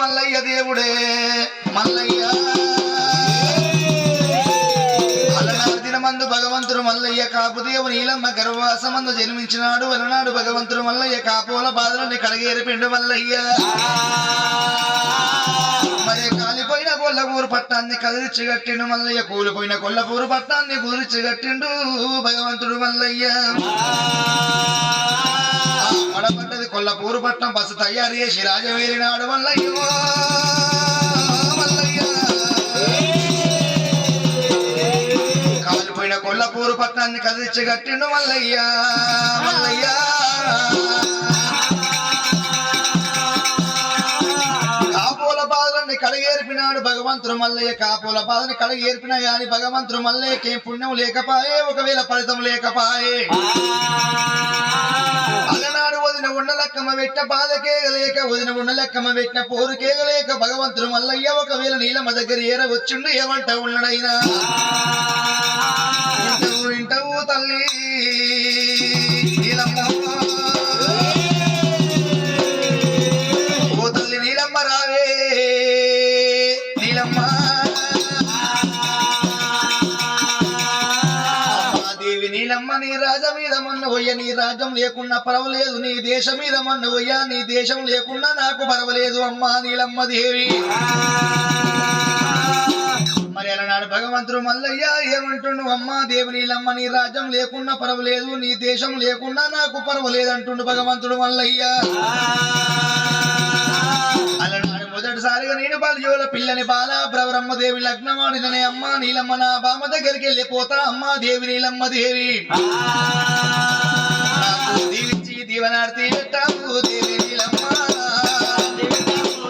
మల్లయ్య దేవుడే మల్లయ్య. అలనాడు దినమందు భగవంతుడు మల్లయ్య కాపు దేవుని నీలమ్మ గర్భవాసమందు జన్మించినాడు. వలనాడు భగవంతుడు మల్లయ్య కాపోల బాధలని కడగేరిపిండు మల్లయ్య. మరి కాలిపోయిన కొల్లపూరు పట్టాన్ని కదిలిచ్చి కట్టిండు మల్లయ్య. కూలిపోయిన కొల్లపూరు పట్టాన్ని కూలిచ్చి కట్టిండు భగవంతుడు మల్లయ్య. పడబడ్డది కొల్లపూరు పట్నం బస్సు తయారు చేసి రాజవేలినాడు మల్లయ్య. కొల్లపూరు పట్నాన్ని కదిలిచ్చి కట్టిండు మల్లయ్య మల్లయ్య కాపోల బాధలన్నీ కడగేర్పినాడు భగవంతుడు మల్లయ్య కాపోల బాధని కడగేర్పిన గాని భగవంతుడు మల్లయ్యకేం పుణ్యం లేకపాయే ఒకవేళ ఫలితం లేకపాయే అలనాడు వదిన ఉండలక్కమ్మ పెట్ట బాధకేగలేక వదిన ఉండలక్కమ్మ పెట్టిన పోరుకేగలేక భగవంతుడు మల్లయ్య ఒకవేళ నీలమ్మ దగ్గర ఏర వచ్చిండు ఏమంట ఉన్నడైనా ఇంటవు ఇంటవు తల్లి. నీలమ్మ. ఓ తల్లి నీలమ్మ రావే. నీలమ్మ. దేవి నీలమ్మ నీ రాజ మీద మన్నవయ్య నీ రాజ్యం లేకున్నా పర్వలేదు. నీ దేశం మీద మన్నవయ్య నీ దేశం లేకున్నా నాకు పర్వలేదు. అమ్మా నీలమ్మ దేవి. అలనాడు భగవంతుడు మల్లయ్య ఏమంటుండు? అమ్మా దేవి నీలమ్మ నీ రాజ్యం లేకున్నా పర్వాలేదు నీ దేశం లేకున్నా నాకు పర్వాలేదు అంటుండు భగవంతుడు మల్లయ్య. అలనాడు మొదటిసారిగా నేను బలిజోల పిల్లని బాల బ్రవరమ్మ దేవి లగ్నమాడిననే అమ్మ నీలమ్మ నా బామ్మ దగ్గరికి వెళ్ళిపోతా అమ్మ దేవి నీలమ్మ దేవి. దీవించి దీవనార్తి